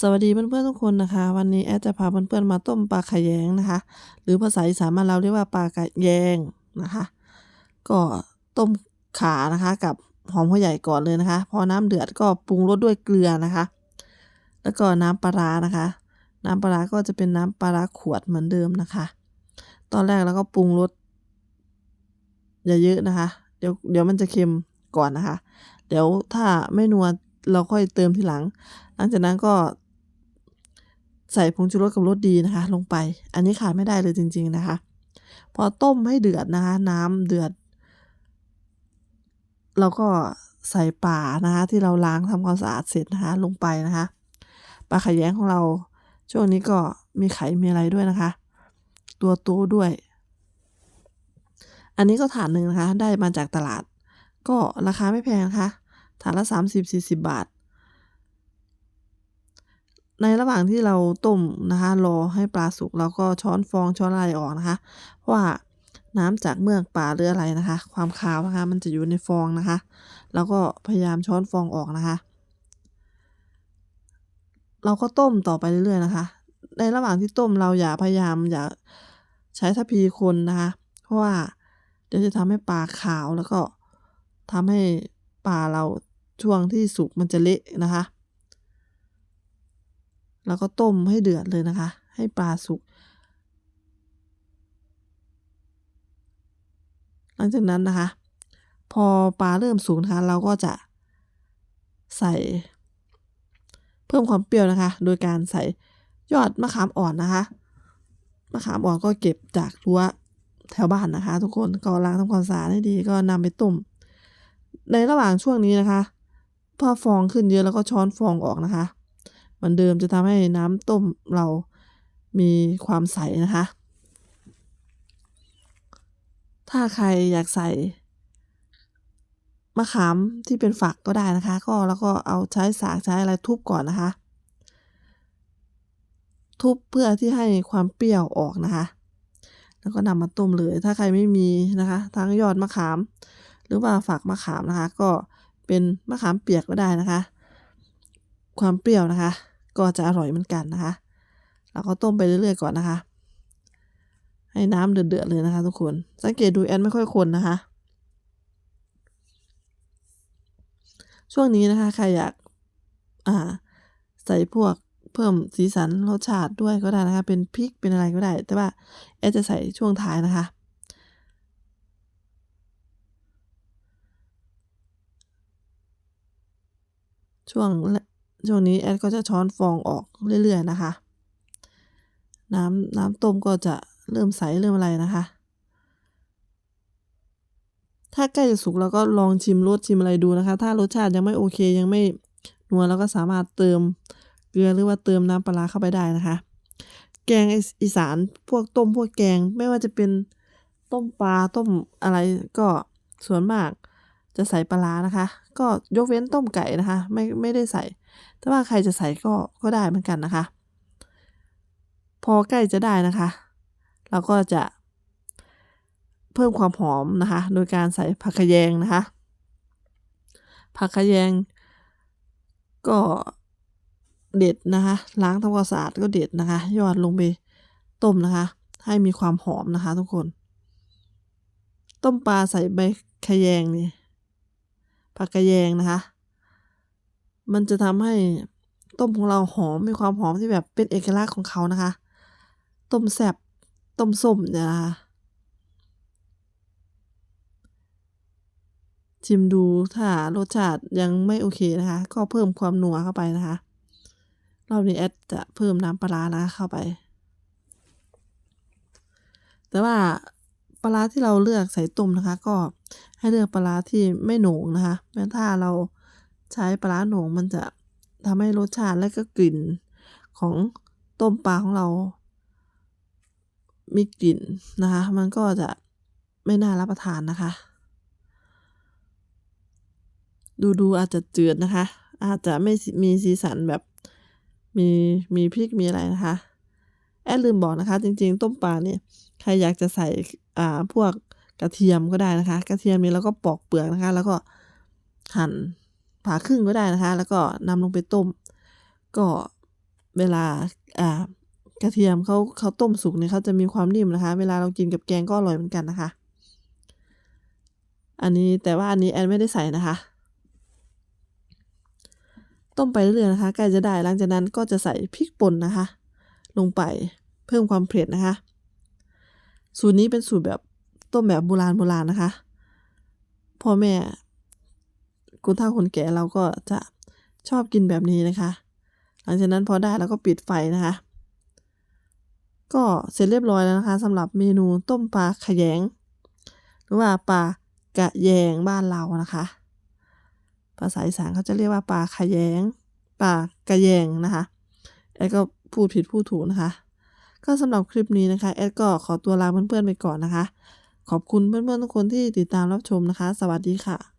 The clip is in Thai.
สวัสดีเพื่อนๆทุกคนนะคะ วันนี้แอดจะพาเพื่อนๆมาต้มปลาขะแยงนะคะ หรือภาษาอีสานบ้าเราเรียกว่าปลากระแยงนะคะ ก็ต้มขานะคะ กับหอมหัวใหญ่ก่อนเลยนะคะ พอน้ำเดือดก็ปรุงรสด้วยเกลือนะคะ แล้วก็น้ำปลาร้านะคะ น้ำปลาร้าก็จะเป็นน้ำปลาร้าขวดเหมือนเดิมนะคะ ตอนแรกเราก็ปรุงรสอย่าเยอะนะคะ เดี๋ยวเดี๋ยวมันจะเค็มก่อนนะคะ เดี๋ยวถ้าไม่นัวเราค่อยเติมทีหลัง หลังจากนั้นก็ ใส่ผงชูรสกับรสดีนะคะ ลงไป อันนี้ขาดไม่ได้เลยจริง ๆนะคะ พอต้มให้เดือดนะคะ น้ำเดือดเราก็ใส่ป่านะคะ ที่เราล้างทำความสะอาดเสร็จนะคะ ลงไปนะคะปลาขยงของเรา ช่วงนี้ก็มีไข่มีอะไรด้วยนะคะ ตัวโตด้วย อันนี้ก็ถาดหนึ่งนะคะ ได้มาจากตลาด ก็ราคาไม่แพงนะคะถาดละ 30-40 บาท ในระหว่างที่เราต้มนะคะ รอให้ปลาสุกเราก็ช้อนฟองช้อนอะไรออกนะคะ เพราะว่าน้ำจากเมือกปลาหรืออะไรนะคะ ความคาวนะคะ มันจะอยู่ในฟองนะคะ แล้วก็พยายามช้อนฟองออกนะคะ เราก็ต้มต่อไปเรื่อยๆนะคะ ในระหว่างที่ต้มเราอย่าพยายามอย่าใช้ทัพพีคนนะคะ เพราะว่าเดี๋ยวจะทำให้ปลาขาวแล้วก็ทำให้ปลาเราช่วงที่สุกมันจะเละนะคะ แล้วก็ต้มให้เดือดเลยนะคะ ให้ปลาสุก หลังจากนั้นนะคะ พอปลาเริ่มสุกนะคะ เราก็จะใส่ เพิ่มความเปรี้ยวนะคะ โดยการใส่ยอดมะขามอ่อนนะคะ มะขามอ่อนก็เก็บจากรั้วแถวบ้านนะคะ ทุกคนก็ล้างทำความสะอาดให้ดีก็นำไปต้ม ในระหว่างช่วงนี้นะคะ พอฟองขึ้นเยอะแล้วก็ช้อนฟองออกนะคะ มือนเดิมจะทำให้น้ำต้มเรามีความใสนะคะ ถ้าใครอยากใส่มะขามที่เป็นฝักก็ได้นะคะ ก็แล้วก็เอาใช้สากใช้อะไรทุบก่อนนะคะ ทุบเพื่อที่ให้ความเปรี้ยวออกนะคะ แล้วก็นำมาต้มเลย ถ้าใครไม่มีนะคะ ทั้งยอดมะขาม หรือว่าฝักมะขามนะคะ ก็เป็นมะขามเปียกก็ได้นะคะ ความเปรี้ยวนะคะ ก็จะอร่อยเหมือนกันนะคะ แล้วก็ต้มไปเรื่อยๆก่อนนะคะ ให้น้ำเดือดๆเลยนะคะ ทุกคน สังเกตดูแอนไม่ค่อยคนนะคะ ช่วงนี้นะคะใครอยากอ่าใส่พวกเพิ่มสีสันรสชาติด้วยก็ได้นะคะ เป็นพริกเป็นอะไรก็ได้ แต่ว่าแอนจะใส่ช่วงท้ายนะคะช่วง ช่วงนี้แอดก็จะช้อนฟองออกเรื่อยๆนะคะ น้ำน้ำต้มก็จะเริ่มใสเริ่มอะไรนะคะ ถ้าใกล้จะสุกเราก็ลองชิมรสชิมอะไรดูนะคะ ถ้ารสชาติยังไม่โอเคยังไม่นัวเราก็สามารถเติมเกลือหรือว่าเติมน้ำปลาเข้าไปได้นะคะ แกงอีสานพวกต้มพวกแกงไม่ว่าจะเป็นต้มปลาต้มอะไรก็ส่วนมากจะใส่ปลานะคะ ก็ยกเว้นต้มไก่นะคะ ไม่ไม่ได้ใส่ แต่ว่าใครจะใส่ก็ก็ได้เหมือนกันนะคะ พอใกล้จะได้นะคะ เราก็จะ เพิ่มความหอมนะคะ โดยการใส่ผักขยงนะคะ ผักขยงก็เด็ดนะคะ ล้างทำความสะอาดก็เด็ดนะคะยอดลงไปต้มนะคะ ให้มีความหอมนะคะทุกคน ต้มปลาใส่ใบขยงนี่ ผักกระแยงนะคะ มันจะทำให้ต้มของเราหอมมีความหอมที่แบบเป็นเอกลักษณ์ของเขานะคะ ต้มแซบต้มส้มเนี่ยนะคะชิมดูถ้ารสชาติยังไม่โอเคนะคะ ก็เพิ่มความนัวเข้าไปนะคะรอบนี้แอดจะเพิ่มน้ำปลาร้าเข้าไป แต่ว่าปลาที่เราเลือกใส่ต้มนะคะ ก็ ให้เลือกปลาที่ไม่โหนงนะคะแม้ถ้าเราใช้ปลาโหนงมันจะทำให้รสชาติและก็กลิ่นของต้มปลาของเรา มีกลิ่นนะคะ มันก็จะไม่น่ารับประทานนะคะ ดูดูอาจจะจืดนะคะ อาจจะไม่มีสีสันแบบมีมีพริกมีอะไรนะคะ แอดลืมบอกนะคะ จริง ๆ ต้มปลาเนี่ยใครอยากจะใส่อ่าพวก กระเทียมก็ได้นะคะ กระเทียมนี้เราก็ปอกเปลือกนะคะ แล้วก็หั่นผ่าครึ่งก็ได้นะคะ แล้วก็นำลงไปต้ม ก็เวลาอ่ากระเทียมเขาเขาต้มสุกเนี่ยเขาจะมีความนิ่มนะคะ เวลาเรากินกับแกงก็อร่อยเหมือนกันนะคะ อันนี้แต่ว่าอันนี้แอนไม่ได้ใส่นะคะ ต้มไปเรื่อยๆนะคะใกล้จะได้หลังจากนั้นก็จะใส่พริกป่นนะคะ ลงไปเพิ่มความเผ็ดนะคะ สูตรนี้เป็นสูตรแบบ ต้มแบบโบราณโบราณนะคะพ่อแม่คนเฒ่าคนแก่เราก็จะชอบกินแบบนี้นะคะ หลังจากนั้นพอได้แล้วก็ปิดไฟนะคะ ก็เสร็จเรียบร้อยแล้วนะคะสำหรับเมนูต้มปลาขยง หรือว่าปลากระแยงบ้านเรานะคะ ภาษาอีสานเขาจะเรียกว่าปลาขยงปลากระแยงนะคะแอดก็พูดผิดพูดถูกนะคะ ก็สำหรับคลิปนี้นะคะแอดก็ขอตัวลาเพื่อนๆไปก่อนนะคะ ขอบคุณเพื่อนๆทุกคนที่ติดตามรับชมนะคะ สวัสดีค่ะ